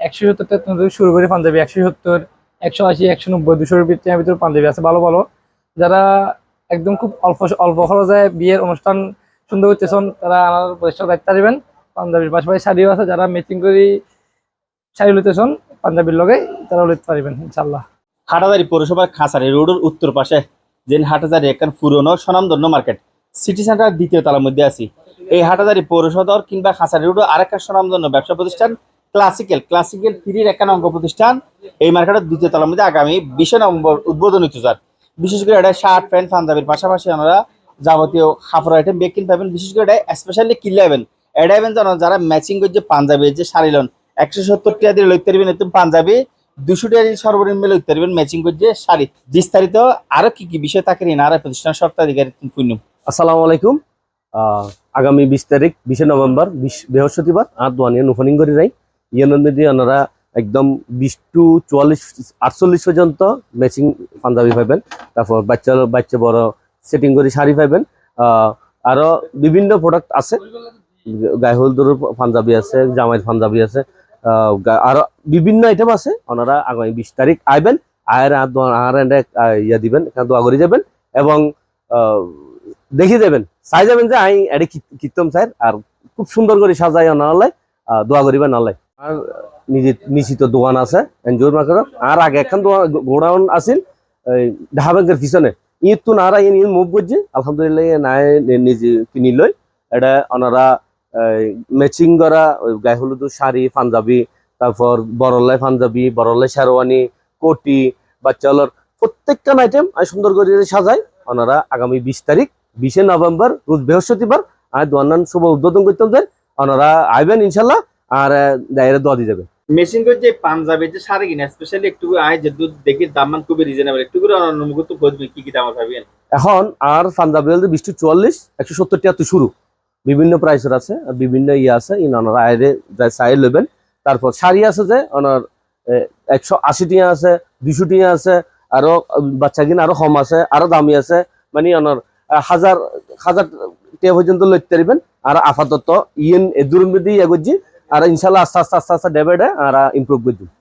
একশো সত্তর থেকে শুরু করে পাঞ্জাবি, একশো সত্তর, একশো আশি, একশো নব্বই, দুশোর ভিতরে পাঞ্জাবি আছে, ভালো ভালো। যারা একদম খুব অল্প অল্প খরচে বিয়ের অনুষ্ঠান সুন্দর করতেছেন, তারা আমার প্রতিষ্ঠা দায়িত্ব দিবেন পাঞ্জাবির পাশাপাশি শাড়িও আছে, যারা ম্যাচিং করে শাড়ি লইতেছেন, পাঞ্জাবির লগে তারা লইতে পারবেন ইনশাল্লাহ হাটাদারি পৌরসভার খাঁচারি রোডের উত্তর পাশে যে হাটাদারি একখান পুরনো স্বনামধন্য মার্কেট। সিটি সেন্টার দ্বিতীয় তলার মধ্যে আছি। এই হাটাদারি পৌরসদর কিংবা খাঁচারি রোড আরেকটা স্বনামধন্য ব্যবসা প্রতিষ্ঠান ক্লাসিক্যাল ক্লাসিক্যাল থ্রির একখান অঙ্গ প্রতিষ্ঠান এই মার্কেটের দ্বিতীয় তলার মধ্যে আগামী বিশে নভেম্বর উদ্বোধন হইতে স্যার বিশেষ করে এটা শার্ট, প্যান্ট, পাঞ্জাবির পাশাপাশি আমরা যাবতীয় কাপড় আইটেম বেকিং পাবেন। বিশেষ করে এটা স্পেশালি কিনলে হবেন এটা হবেন জানো যারা ম্যাচিং করছে পাঞ্জাবি যে শাড়ি লন, একশো সত্তর টাকা দিয়ে লইতে পারবেন একদম পাঞ্জাবি, দুশো টাকা দিয়ে সর্বনিম্ন লইতে পারবেন ম্যাচিং করছে শাড়ি। বিস্তারিত আরও কি কি বিষয় থাকে ঋণ আর প্রতিষ্ঠান সপ্তাহাধিকারী পূর্ণ আসসালামু আলাইকুম। আগামী বিশ তারিখ, বিশে নভেম্বর বৃহস্পতিবার আর দোয়ানিয়া করি মধ্যে ওনারা একদম বিশ টু চুয়াল্লিশ আটচল্লিশ পর্যন্ত ম্যাচিং পাঞ্জাবি পাইবেন। তারপর বাচ্চা বাচ্চা বড় সেটিং করে শাড়ি পাইবেন। আহ, আরও বিভিন্ন প্রোডাক্ট আছে। গায়ে হলদুর পাঞ্জাবি আছে জামাইয়ের পাঞ্জাবি আছে। আহ, বিভিন্ন আইটেম আছে। ওনারা আগামী বিশ তারিখ আইবেন। আয়ের আর ইয়া দিবেন দোয়া করে যাবেন এবং দেখি যাবেন। চাই যাবেন যে আমি এটা কীর্তন চাই আর খুব সুন্দর করে সাজাই আনালাই দোয়া করিবেন নালাই আর নিশ্চিত দোকান আছে এনজিওর মার্কেট আর আগে একখান গোডাউন আছিল ঢাকা ব্যাংকের পিছনে। ঈদ তো নারা ইন মুভ করছে। আলহামদুলিল্লাহ ইয়ে নাই নিজে কিনি লই। এটা ওনারা ম্যাচিং করা গায়ে হলুদ শাড়ি, পাঞ্জাবি, তারপর বড়লাই পাঞ্জাবি, বড়লাই শেরওয়ানি, কোটি বাচ্চালোর প্রত্যেকটা আইটেম আমি সুন্দর করে সাজাই। ওনারা আগামী বিশ তারিখ, বিশে নভেম্বর, রোজ বৃহস্পতিবার আর দোয়ান শুভ উদ্বোধন করতে হবে ওনারা আইবেন ইনশাল্লাহ। আর দায়ের দোয়া দিয়ে যাবে। মেশিন করে যে পাঞ্জাবি যে শাড়ি কিনা স্পেশালি একটু আয় যে দুধ দেখি দাম মান খুবই রিজনেবল একটু করে অনুমুখ তো বুঝবি কি কি দাম পাবেন এখন আর পাঞ্জাবি চুয়াল্লিশ একশো সত্তর টাকা তো শুরু। বিভিন্ন প্রাইসের আছে আর বিভিন্ন ইয়ে আছে ইন ওনারা আইরে যায় চাই লবেন তারপর শাড়ি আছে যে ওনার একশো আশি টিয়া আছে দুশো টিয়া আছে আরও বাচ্চা কিনা আরও কম আছে আরও দামি আছে। মানে ওনার হাজার হাজার টিয়া পর্যন্ত লইতে পারবেন। আর আপাতত ইয়েন এদুর মধ্যে ইয়ে করছি আর ইনশাল্লাহ আস্তে আস্তে আস্তে আস্তে ডেবে আর ইম্প্রুভ করে করছি